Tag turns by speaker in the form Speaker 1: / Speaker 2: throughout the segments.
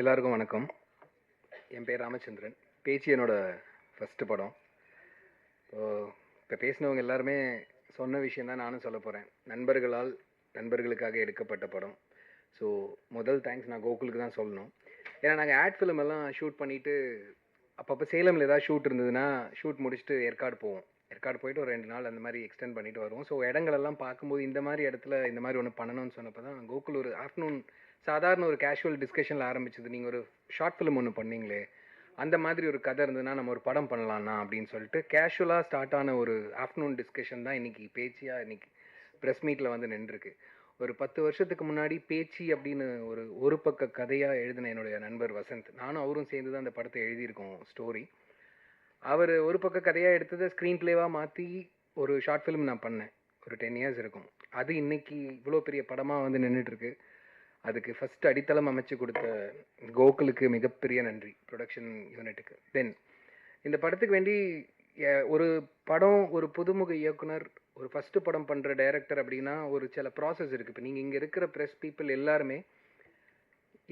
Speaker 1: எல்லாருக்கும் வணக்கம். என் பேர் ராமச்சந்திரன். பேச்சு என்னோடய ஃபஸ்ட்டு படம். இப்போ பேசினவங்க எல்லாருமே சொன்ன விஷயம் தான் நானும் சொல்ல போகிறேன் நண்பர்களால் நண்பர்களுக்காக எடுக்கப்பட்ட படம். ஸோ முதல் தேங்க்ஸ் நான் கோகுலுக்கு தான் சொல்லணும். ஏன்னா நாங்கள் ஆட் ஃபிலிம் எல்லாம் ஷூட் பண்ணிவிட்டு அப்பப்போ சேலமில் ஏதாவது ஷூட் இருந்ததுன்னா ஷூட் முடிச்சுட்டு ஏற்காடு போவோம். ஏற்காடு போயிட்டு ஒரு ரெண்டு நாள் அந்த மாதிரி எக்ஸ்டெண்ட் பண்ணிட்டு வருவோம். ஸோ இடங்களெல்லாம் பார்க்கும்போது இந்த மாதிரி இடத்துல இந்த மாதிரி ஒன்று பண்ணணும்னு சொன்னப்போ தான் கோகுல் ஒரு ஆஃப்டர்நூன் சாதாரண ஒரு கேஷுவல் டிஸ்கஷனில் ஆரம்பிச்சது. நீங்கள் ஒரு ஷார்ட் ஃபிலிம் ஒன்று பண்ணீங்களே அந்த மாதிரி ஒரு கதை இருந்ததுன்னா நம்ம ஒரு படம் பண்ணலாம்னா அப்படின்னு சொல்லிட்டு கேஷுவலாக ஸ்டார்ட் ஆன ஒரு ஆஃப்டர்நூன் டிஸ்கஷன் தான் இன்றைக்கி பேச்சியாக இன்றைக்கி ப்ரெஸ் மீட்டில் வந்து நின்றுருக்கு. ஒரு பத்து வருஷத்துக்கு முன்னாடி பேச்சு அப்படின்னு ஒரு ஒரு பக்க கதையாக எழுதின என்னுடைய நண்பர் வசந்த். நானும் அவரும் சேர்ந்து தான் அந்த படத்தை எழுதியிருக்கோம் ஸ்டோரி அவர் ஒரு பக்க கதையாக எடுத்ததை ஸ்க்ரீன் பிளேவாக மாற்றி ஒரு ஷார்ட் ஃபிலிம் நான் பண்ணேன். ஒரு டென் இயர்ஸ் இருக்கும். அது இன்னைக்கு இவ்வளோ பெரிய படமாக வந்து நின்றுட்டுருக்கு அதுக்கு ஃபஸ்ட் அடித்தளம் அமைச்சு கொடுத்த கோகுலுக்கு மிகப்பெரிய நன்றி ப்ரொடக்ஷன் யூனிட்டுக்கு தென் இந்த படத்துக்கு வேண்டி ஒரு படம் ஒரு புதுமுக இயக்குனர் ஒரு ஃபஸ்ட்டு படம் பண்ணுற டைரக்டர் அப்படின்னா ஒரு சில ப்ராசஸ் இருக்குது இப்போ நீங்கள் இங்கே இருக்கிற ப்ரெஸ் பீப்புள் எல்லாருமே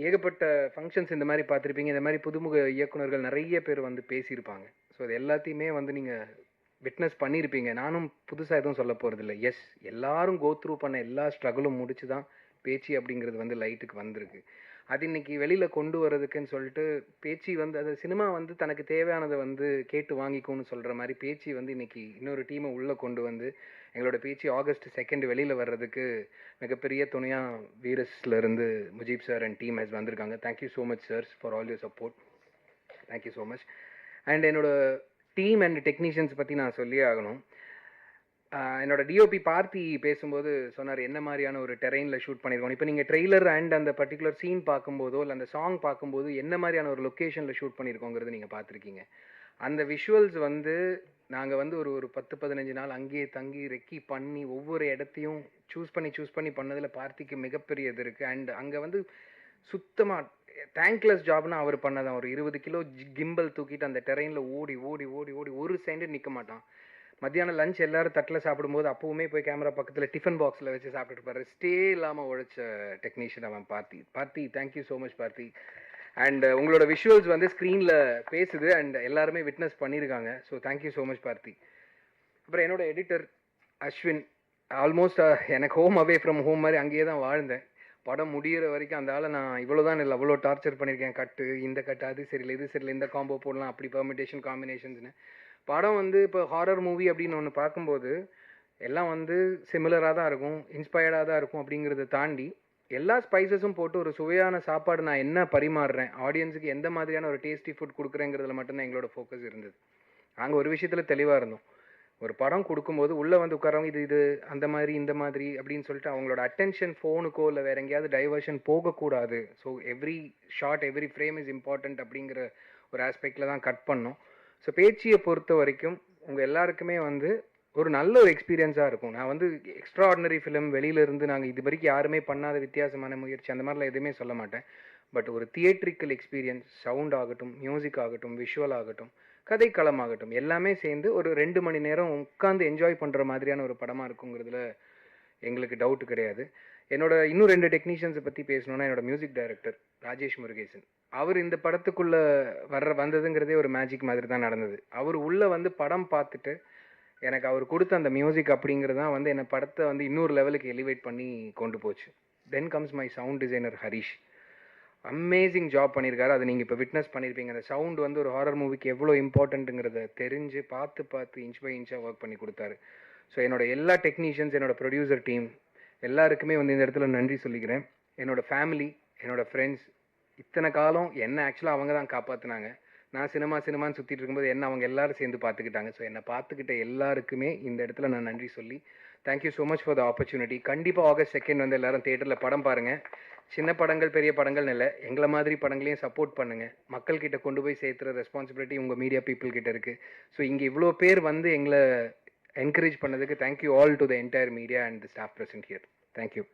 Speaker 1: ஏகப்பட்ட ஃபங்க்ஷன்ஸ் இந்த மாதிரி பார்த்துருப்பீங்க. இந்த மாதிரி புதுமுக இயக்குனர்கள் நிறைய பேர் வந்து பேசியிருப்பாங்க. ஸோ இது எல்லாத்தையுமே வந்து நீங்கள் விட்னஸ் பண்ணியிருப்பீங்க நானும் புதுசாக எதுவும் சொல்ல போகிறதில்ல எஸ் எல்லாரும் கோ த்ரூ பண்ண எல்லா ஸ்ட்ரகிளும் முடிச்சு தான் பேச்சு அப்படிங்கிறது வந்து லைட்டுக்கு வந்திருக்கு. அது இன்னைக்கு வெளியில் கொண்டு வர்றதுக்குன்னு சொல்லிட்டு பேச்சு வந்து அது சினிமா வந்து தனக்கு தேவையானதை வந்து கேட்டு வாங்கிக்கும்னு சொல்கிற மாதிரி பேச்சு வந்து இன்னைக்கு இன்னொரு டீமை உள்ளே கொண்டு வந்து எங்களோட பேச்சு ஆகஸ்ட் செகண்ட் வெளியில் வர்றதுக்கு மிகப்பெரிய துணையாக வீரஸ்ல இருந்து Mujeeb sir and team has வந்திருக்காங்க. Thank you so much sir for all your support thank you so much and என்னோட டீம் அண்ட் டெக்னீஷியன்ஸ் பற்றி நான் சொல்லியே ஆகணும். என்னோட டிஓபி பார்த்தி பேசும்போது சொன்னார் என்ன மாதிரியான ஒரு டெரெயினில் ஷூட் பண்ணியிருக்கோம் இப்போ நீங்கள் ட்ரெய்லர் அண்ட் அந்த பர்டிகுலர் சீன் பார்க்கும்போதோ இல்லை அந்த சாங் பார்க்கும்போது என்ன மாதிரியான ஒரு லொக்கேஷனில் ஷூட் பண்ணியிருக்கோங்கிறது நீங்கள் பார்த்துருக்கீங்க. அந்த விஷுவல்ஸ் வந்து நாங்கள் வந்து ஒரு ஒரு பத்து பதினஞ்சு நாள் அங்கேயே தங்கி ரெக்கி பண்ணி ஒவ்வொரு இடத்தையும் சூஸ் பண்ணி சூஸ் பண்ணி பண்ணதில் பார்த்திக்கு மிகப்பெரிய இது இருக்குது அண்ட் அங்கே வந்து சுத்தமாக தேங்க்லெஸ் ஜாப்னா அவர் பண்ணதான். ஒரு இருபது கிலோ கிம்பல் தூக்கிட்டு அந்த டெரெயினில் ஓடி ஓடி ஓடி ஓடி ஒரு செகண்ட் நிற்க மாட்டான். மத்தியானம் லஞ்ச் எல்லாரும் தட்டில் சாப்பிடும்போது அப்பவுமே போய் கேமரா பக்கத்தில் டிஃபன் பாக்ஸில் வச்சு சாப்பிட்டுட்டு பாரு. ஸ்டே இல்லாமல் உழைச்ச டெக்னீஷியன் அவன் Parthi. Parthi thank you so much Parthi. And uh, உங்களோட விஷுவல்ஸ் வந்து ஸ்க்ரீனில் பேசுது அண்ட் எல்லாருமே விட்னஸ் பண்ணியிருக்காங்க so thank you so much Parthi. அப்புறம் என்னோட எடிட்டர் அஸ்வின் ஆல்மோஸ்ட் uh, எனக்கு ஹோம் அவே ஃப்ரம் ஹோம் மாதிரி அங்கேயே தான் வாழ்ந்தேன். படம் முடியிற வரைக்கும் அந்த ஆளை நான் இவ்வளோ தான் இல்லை அவ்வளோ டார்ச்சர் பண்ணியிருக்கேன் கட்டு இந்த கட்டு அது சரியில்லை இது சரியில்லை இந்த காம்போ போடலாம் அப்படி பெர்மிட்டேஷன் காம்பினேஷன்ஸ்னு படம் வந்து இப்போ ஹாரர் மூவி அப்படின்னு ஒன்று பார்க்கும்போது எல்லாம் வந்து சிமிலராக தான் இருக்கும் இன்ஸ்பயர்டாக தான் இருக்கும் அப்படிங்கிறத தாண்டி எல்லா ஸ்பைசஸும் போட்டு ஒரு சுவையான சாப்பாடு நான் என்ன பரிமாறுறேன் ஆடியன்ஸுக்கு எந்த மாதிரியான ஒரு டேஸ்டி ஃபுட் கொடுக்குறேங்கிறதுல மட்டும்தான் எங்களோட ஃபோக்கஸ் இருந்தது. நாங்கள் ஒரு விஷயத்தில் தெளிவாக இருந்தோம். ஒரு படம் கொடுக்கும்போது உள்ளே வந்து உட்காரவங்க இது இது அந்த மாதிரி இந்த மாதிரி அப்படின்னு சொல்லிட்டு அவங்களோட அட்டென்ஷன் ஃபோனுக்கோ இல்லை வேற எங்கேயாவது டைவர்ஷன் போகக்கூடாது. So every shot every frame is important அப்படிங்கிற ஒரு ஆஸ்பெக்டில் தான் கட் பண்ணோம். ஸோ பேச்சியை பொறுத்த வரைக்கும் உங்கள் எல்லாருக்குமே வந்து ஒரு நல்ல ஒரு எக்ஸ்பீரியன்ஸாக இருக்கும். நான் வந்து எக்ஸ்ட்ரா ஆர்டினரி ஃபிலிம் வெளியிலேருந்து நாங்கள் இது வரைக்கும் யாருமே பண்ணாத வித்தியாசமான முயற்சி அந்த மாதிரிலாம் எதுவுமே சொல்ல மாட்டேன். பட் ஒரு தியேட்ரிக்கல் எக்ஸ்பீரியன்ஸ் சவுண்ட் ஆகட்டும் மியூசிக் ஆகட்டும் விஷுவல் ஆகட்டும் கதைக்களம் ஆகட்டும் எல்லாமே சேர்ந்து ஒரு ரெண்டு மணி நேரம் உட்காந்து என்ஜாய் பண்ணுற மாதிரியான ஒரு படமாக இருக்குங்கிறதுல எங்களுக்கு டவுட் கிடையாது. என்னோட இன்னும் ரெண்டு டெக்னீஷியன்ஸை பற்றி பேசணுன்னா என்னோட மியூசிக் டைரக்டர் ராஜேஷ் முருகேசன். அவர் இந்த படத்துக்குள்ளே வர்ற வந்ததுங்கிறதே ஒரு மேஜிக் மாதிரி தான் நடந்தது. அவர் உள்ளே வந்து படம் பார்த்துட்டு எனக்கு அவர் கொடுத்த அந்த மியூசிக் அப்படிங்கிறது தான் வந்து என்னை படத்தை வந்து இன்னொரு லெவலுக்கு எலிவேட் பண்ணி கொண்டு போச்சு. Then comes my sound designer Harish amazing job பண்ணியிருக்காரு அதை நீங்கள் இப்போ விட்னஸ் பண்ணியிருப்பீங்க அந்த சவுண்ட் வந்து ஒரு ஹாரர் மூவிக்கு எவ்வளோ இம்பார்ட்டண்ட்டுங்கிறத தெரிஞ்சு பார்த்து பார்த்து இன்ச் பை இன்ச்சாக ஒர்க் பண்ணி கொடுத்தாரு. ஸோ என்னோட எல்லா டெக்னீஷியன்ஸ் என்னோட ப்ரொடியூசர் டீம் எல்லாருக்குமே வந்து இந்த இடத்துல நன்றி சொல்லிக்கிறேன். என்னோட ஃபேமிலி என்னோட ஃப்ரெண்ட்ஸ் இத்தனை காலம் என்ன ஆக்சுவலாக அவங்க தான் காப்பாற்றினாங்க நான் சினிமா சினிமான்னு சுற்றிட்டு இருக்கும்போது என்ன அவங்க எல்லாரும் சேர்ந்து பார்த்துக்கிட்டாங்க ஸோ என்னை பார்த்துக்கிட்ட எல்லாருக்குமே இந்த இடத்துல நான் நன்றி சொல்லி thank you so much for the opportunity கண்டிப்பாக ஆகஸ்ட் செகண்ட் வந்து எல்லாரும் தேட்டரில் படம் பாருங்கள் சின்ன படங்கள் பெரிய படங்கள்னு இல்லை எங்களை மாதிரி படங்களையும் சப்போர்ட் பண்ணுங்கள் மக்கள்கிட்ட கொண்டு போய் சேர்த்துற ரெஸ்பான்சிபிலிட்டி உங்கள் மீடியா பீப்புள் கிட்ட இருக்கு. ஸோ இங்கே இவ்வளோ பேர் வந்து எங்களை என்கரேஜ் பண்ணதுக்கு thank you all to the entire media and the staff present here thank you